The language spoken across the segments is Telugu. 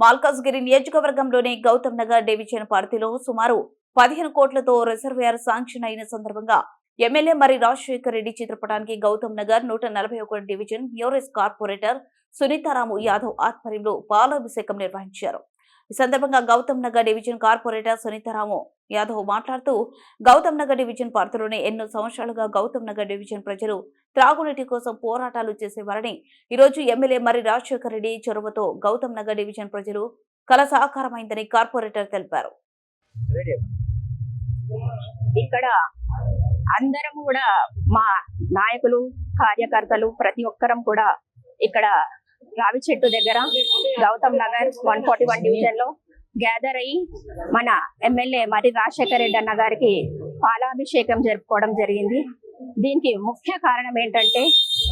మాల్కాజ్గిరి నియోజకవర్గంలోని గౌతమ్ నగర్ డివిజన్ పరిధిలో సుమారు పదిహేను కోట్లతో రిజర్వేయర్ శాంక్షన్ అయిన సందర్భంగా ఎమ్మెల్యే మరి రాజశేఖర్ రెడ్డి చిత్రపటానికి గౌతమ్ నగర్ నూట నలభై ఒకటి division BRS corporator Sunitha Ramu Yadav ఆధ్వర్యంలో పాలాభిషేకం నిర్వహించారు. ఈ సందర్భంగా గౌతమ్ నగర్ డివిజన్ కార్పొరేటర్ సునీతారాము యాదవ్ మాట్లాడుతూ గౌతమ్ నగర్ డివిజన్ పరిధిలోనే ఎన్నో సంవత్సరాలుగా గౌతమ్ నగర్ డివిజన్ ప్రజలు త్రాగునీటి కోసం పోరాటాలు చేసేవారని ఈరోజు ఎమ్మెల్యే మరి రాజశేఖర్ రెడ్డి చొరవతో గౌతమ్ నగర్ డివిజన్ ప్రజలు కల సహకారమైందని కార్పొరేటర్ తెలిపారు. ఇక్కడ అందరం కూడా మా నాయకులు కార్యకర్తలు ప్రతి ఒక్కరం కూడా ఇక్కడ రావి చెట్టు దగ్గర Gautam Nagar one forty one డివిజన్లో గ్యాదర్ అయ్యి మన ఎమ్మెల్యే మరి రాజశేఖర రెడ్డి అన్న గారికి పాలాభిషేకం జరుపుకోవడం జరిగింది. దీనికి ముఖ్య కారణం ఏంటంటే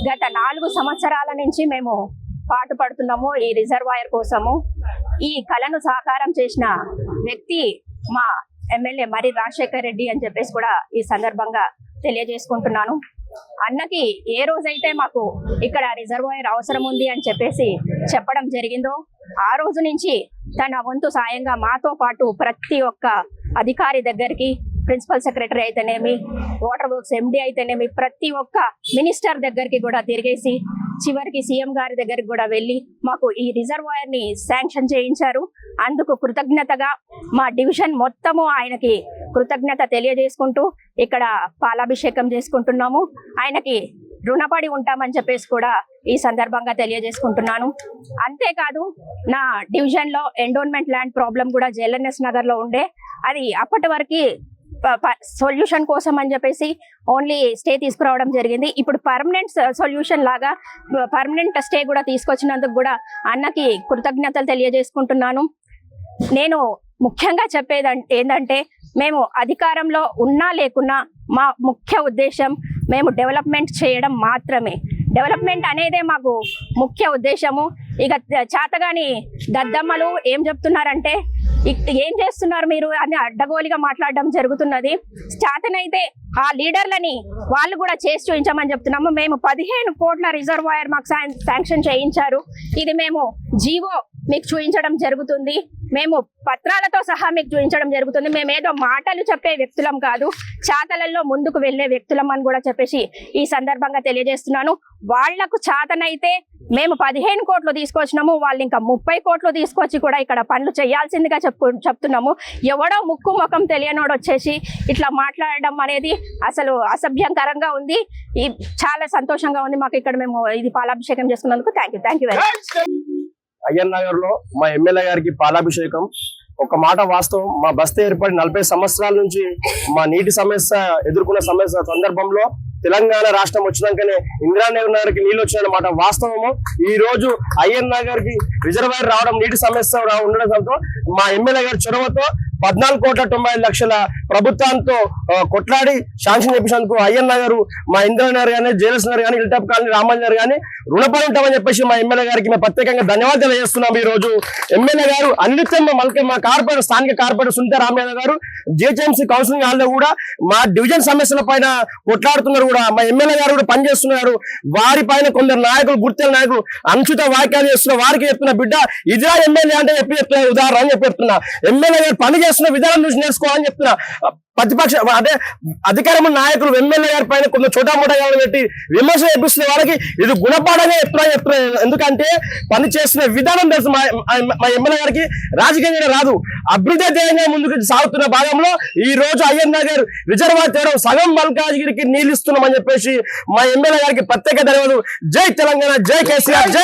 గత నాలుగు సంవత్సరాల నుంచి మేము పాటు పడుతున్నాము ఈ రిజర్వాయర్ కోసము. ఈ కళను సాకారం చేసిన వ్యక్తి మా ఎమ్మెల్యే మరి రాజశేఖర్ రెడ్డి అని చెప్పేసి కూడా ఈ సందర్భంగా తెలియజేసుకుంటున్నాను. అన్నకి ఏ రోజైతే మాకు ఇక్కడ రిజర్వాయర్ అవసరం ఉంది అని చెప్పేసి చెప్పడం జరిగిందో ఆ రోజు నుంచి తన వంతు సాయంగా మాతో పాటు ప్రతి ఒక్క అధికారి దగ్గరికి ప్రిన్సిపల్ సెక్రటరీ అయితేనేమి వాటర్ వర్క్స్ ఎండి అయితేనేమి ప్రతి ఒక్క మినిస్టర్ దగ్గరికి కూడా తిరిగేసి చివరికి సీఎం గారి దగ్గరికి కూడా వెళ్ళి మాకు ఈ రిజర్వాయర్ని శాంక్షన్ చేయించారు. అందుకు కృతజ్ఞతగా మా డివిజన్ మొత్తము ఆయనకి కృతజ్ఞత తెలియజేసుకుంటూ ఇక్కడ పాలాభిషేకం చేసుకుంటున్నాము. ఆయనకి రుణపడి ఉంటామని చెప్పేసి కూడా ఈ సందర్భంగా తెలియజేసుకుంటున్నాను. అంతేకాదు నా డివిజన్లో ఎండోన్మెంట్ ల్యాండ్ ప్రాబ్లం కూడా జేఎల్ఎన్ఎస్ నగర్లో ఉండే. అది అప్పటి వరకు సొల్యూషన్ కోసం అని చెప్పేసి ఓన్లీ స్టే తీసుకురావడం జరిగింది. ఇప్పుడు పర్మనెంట్ సొల్యూషన్ లాగా పర్మనెంట్ స్టే కూడా తీసుకొచ్చినందుకు కూడా అన్నకి కృతజ్ఞతలు తెలియజేసుకుంటున్నాను. నేను ముఖ్యంగా చెప్పేది ఏంటంటే మేము అధికారంలో ఉన్నా లేకున్నా మా ముఖ్య ఉద్దేశం మేము డెవలప్మెంట్ చేయడం మాత్రమే. డెవలప్మెంట్ అనేదే మాకు ముఖ్య ఉద్దేశము. ఇక చేతగాని దద్దమ్మలు ఏం చెప్తున్నారంటే ఏం చేస్తున్నారు మీరు అని అడ్డగోలిగా మాట్లాడడం జరుగుతున్నది. చేతనైతే ఆ లీడర్లని వాళ్ళు కూడా చేసి చూపించమని చెప్తున్నాము. మేము పదిహేను కోట్ల రిజర్వాయర్ మాకు శాంక్షన్ చేయించారు. ఇది మేము జీవో మీకు చూపించడం జరుగుతుంది. మేము పత్రాలతో సహా మీకు చూపించడం జరుగుతుంది. మేము ఏదో మాటలు చెప్పే వ్యక్తులం కాదు. చాతలలో ముందుకు వెళ్ళే వ్యక్తులం అని కూడా చెప్పేసి ఈ సందర్భంగా తెలియజేస్తున్నాను. వాళ్ళకు చాతనైతే మేము పదిహేను కోట్లు తీసుకొచ్చినాము వాళ్ళు ఇంకా ముప్పై కోట్లు తీసుకొచ్చి కూడా ఇక్కడ పనులు చేయాల్సిందిగా చెప్పు చెప్తున్నాము. ఎవడో ముక్కు ముఖం తెలియనోడు వచ్చేసి ఇట్లా మాట్లాడడం అనేది అసలు అసభ్యంకరంగా ఉంది. ఈ చాలా సంతోషంగా ఉంది. మాకు ఇక్కడ మేము ఇది పాలాభిషేకం చేసుకున్నందుకు thank you thank you very Ayyan నగర్లో మా ఎమ్మెల్యే గారికి పాలాభిషేకం. ఒక మాట వాస్తవం మా బస్తీ ఏర్పడి నలభై సంవత్సరాల నుంచి మా నీటి సమస్య ఎదుర్కొన్న సమస్య సందర్భంలో తెలంగాణ రాష్ట్రం వచ్చినాకనే ఇందిరానగర్ నగర్కి నీళ్ళు వచ్చిన మాట వాస్తవము. ఈ రోజు అయ్యన్ నగర్కి రిజర్వాయర్ రావడం నీటి సమస్య ఉండడంతో మా ఎమ్మెల్యే గారి చొరవతో పద్నాలుగు కోట్ల తొంభై లక్షల ప్రభుత్వంతో కొట్లాడి శాంక్షన్ చేపించినందుకు అయ్యన్న గారు మా ఇంద్రనగర్ కానీ జేఎస్ నగర్ కానీ ఇల్టాప్ కాలనీ రామల్ నగర్ కానీ రుణపడి ఉంటామని చెప్పేసి మా ఎమ్మెల్యే గారికి మేము ప్రత్యేకంగా ధన్యవాదాలు తెలియజేస్తున్నాం ఈ రోజు ఎమ్మెల్యే గారు అనిత్యం మా మా కార్పొరేటర్ స్థానిక కార్పొరేటర్ సునీత రామయ్య గారు జిహెచ్ఎంసీ కౌన్సిలింగ్ హాల్లో కూడా మా డివిజన్ సమస్యల పైన కొట్లాడుతున్నారు కూడా. మా ఎమ్మెల్యే గారు కూడా పనిచేస్తున్నారు. వారి పైన కొందరు నాయకులు గుర్తెల నాయకులు అంచుత వ్యాఖ్యలు చేస్తున్న వారికి చెప్తున్న బిడ్డ ఇదిరా ఎమ్మెల్యే అంటే చెప్పి చెప్తున్నా ఉదాహరణ అని చెప్పి చెప్తున్నా. ఎమ్మెల్యే గారు పని చేస్తున్న విధానం చూసి నేర్చుకోవాలని చెప్తున్నా. ప్రతిపక్ష అదే అధికారం నాయకులు ఎమ్మెల్యే గారి పైన కొంత చోటా మోటా పెట్టి విమర్శ చేపిస్తున్న వారికి ఇది గుణపాఠంగా చెప్తున్నా చెప్తున్నా. ఎందుకంటే పని చేస్తున్న విధానం తెలుసు. మా మా ఎమ్మెల్యే గారికి రాజకీయంగా రాదు. అభివృద్ధి ధ్యేయంగా ముందుకు సాగుతున్న భాగంలో ఈ రోజు అయ్యన్ నగర్ రిజర్వాయర్ చేయడం సగం మల్కాజ్గిరికి నీళ్ళు ఇస్తున్నామని చెప్పేసి మా ఎమ్మెల్యే గారికి ప్రత్యేక ధన్యవాదాలు. జై తెలంగాణ జై కేసీఆర్ జై